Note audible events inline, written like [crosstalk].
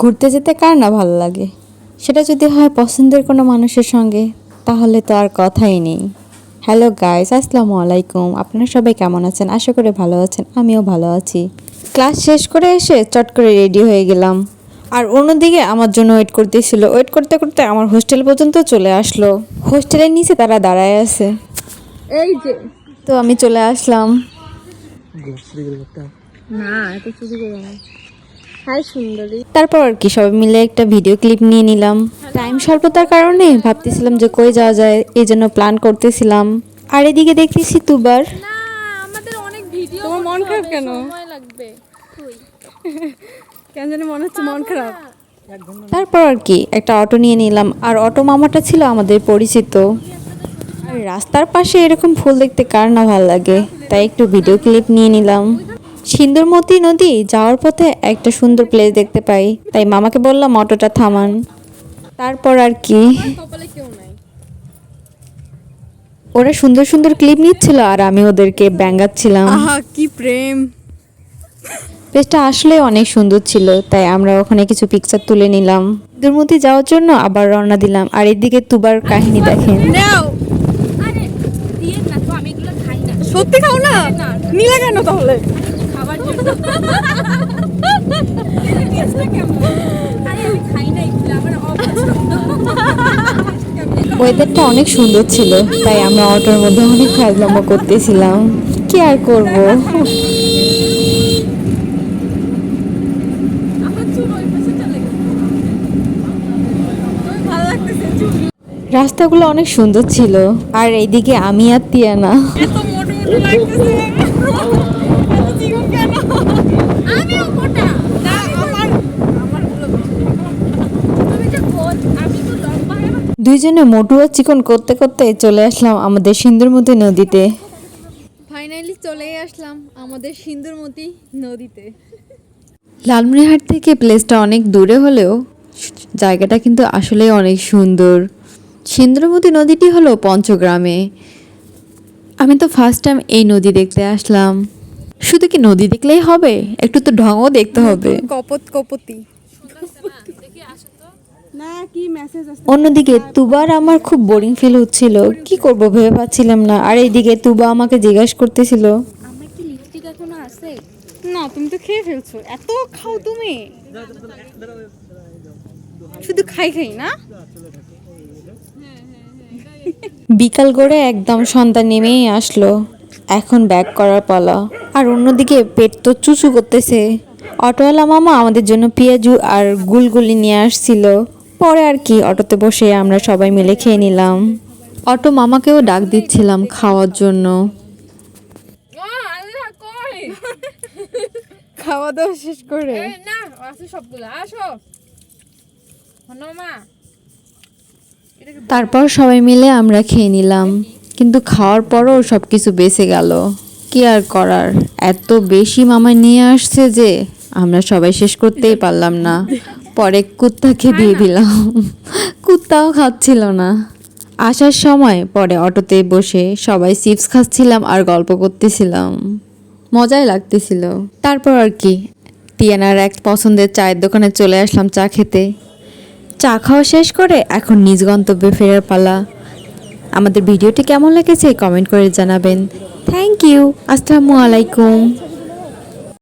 ঘুরতে যেতে কার না ভালো লাগে? সেটা যদি হয় পছন্দের কোনো মানুষের সঙ্গে তাহলে তো আর কথাই নেই। হ্যালো গাইস আসসালামু আলাইকুম। আপনারা সবাই কেমন আছেন? আশা করি ভালো আছেন আমিও ভালো আছি। ক্লাস শেষ করে এসে চট করে রেডি হয়ে গেলাম। আর অন্যদিকে আমার জন্য ওয়েট করতেছিল। ওয়েট করতে করতে আমার হোস্টেল পর্যন্ত চলে আসলো। হোস্টেলের নিচে তারা দাঁড়ায় আছে। এই যে। তো আমি চলে আসলাম। না এত চুরি করে তারপর আর কি সবাই মিলে একটা ভিডিও ক্লিপ নিয়ে নিলাম। টাইম স্বল্পতার কারণে ভাবতেছিলাম যে কই যাওয়া যায় এই জন্য প্ল্যান করতেছিলাম। আর এদিকে দেখতেছি তুবার। আমাদের তোমার মন খারাপ কেন? লাগবে। কেন জানি মনে হচ্ছে মন খারাপ। তারপর আর কি একটা অটো নিয়ে নিলাম। আর অটো মামাটা ছিল আমাদের পরিচিত। আর রাস্তার পাশে এরকম ফুল দেখতে কার না ভালো লাগে তাই একটু ভিডিও ক্লিপ নিয়ে নিলাম। সিন্দুরমতি নদী যাওয়ার পথে একটা সুন্দর প্লেস দেখতে পাই। তাই মামাকে বললাম অটোটা থামান। তারপর আর কি। ওরা সুন্দর সুন্দর ক্লিপ নিচ্ছিল আর আমি ওদেরকে ব্যাঙ্গাচ্ছিলাম। কি প্রেম। প্লেসটা আসলে অনেক সুন্দর ছিল তাই আমরা ওখানে কিছু পিকচার তুলে নিলাম। দুর্মতি যাওয়ার জন্য আবার রওনা দিলাম। আর এদিকে তুবার কাহিনী দেখেন। সত্যি খাও না? নিলা কেন তাহলে? ওয়েদারটা অনেক সুন্দর ছিল, তাই আমরা অটোর মধ্যে অনেক ফাজলামো করতেছিলাম। কি আর করব? রাস্তাগুলো অনেক সুন্দর ছিল, আর এইদিকে আমি আর তিয়ানা। এত লাগতেছে এত চিকন কেন আমিও মোটা না আমার আমারগুলো তুমি তো গোল আমি তো লম্বা আমার দুইজনে মোটু আর চিকন করতে করতে চলে আসলাম আমাদের সিন্দুরমতি নদীতে। ফাইনালি চলেই আসলাম আমাদের সিন্দুরমতি নদীতে। লালমনিরহাট থেকে প্লেসটা অনেক দূরে হলেও জায়গাটা কিন্তু আসলেই অনেক সুন্দর। সিন্দুরমতি নদীটি হলো পঞ্চগ্রামে। আমি তো ফার্স্ট টাইম এই নদী দেখতে আসলাম। শুধু কি নদী দেখলেই হবে? একটু তো ঢংও দেখতে হবে। কপত কপতি। অন্যদিকে তুবার আমার খুব বোরিং ফিল হচ্ছিল। কি করব ভেবে পাচ্ছিলাম না। আর এইদিকে তুবা আমাকে জিজ্ঞাসা করতেছিল। আমার কি লিপস্টিক এখনও আছে? না তুমি তো খেয়ে ফেলছো। এত খাও তুমি। শুধু খাই খাই না? বিকাল গড়ে একদম সন্ধ্যা নেমেই আসলো। এখন ব্যাক করার পালা। আর অন্যদিকে পেট তো চুচু করতেছে। অটোওয়ালা মামা আমাদের জন্য পেঁয়াজু আর গুলগুলি নিয়ে আসছিল। পরে আর কি অটোতে বসে আমরা সবাই মিলে খেয়ে নিলাম। অটো মামাকেও ডাক দিচ্ছিলাম খাওয়ার জন্য। [laughs] খাওয়া দাওয়া শেষ করে। না আছে সবগুলো আসো। হনুমা তারপর সবাই মিলে আমরা খেয়ে নিলাম কিন্তু খাওয়ার পরও সব কিছু বেঁচে গেল। কি আর করার এত বেশি মামা নিয়ে আসছে যে আমরা সবাই শেষ করতেই পারলাম না। পরে কুত্তাকে দিয়ে দিলাম। কুত্তাও খাচ্ছিল না। আসার সময় পরে অটোতে বসে সবাই চিপস খাচ্ছিলাম আর গল্প করতেছিলাম। মজাই লাগতেছিল। তারপর আর কি। টিয়ানার এক পছন্দের চায়ের দোকানে চলে আসলাম চা খেতে। চা খাওয়া শেষ করে এখন নিজ গন্তব্যে ফেরার পালা। আমাদের ভিডিওটি কেমন লেগেছে কমেন্ট করে জানাবেন। Thank you. আসসালামু আলাইকুম।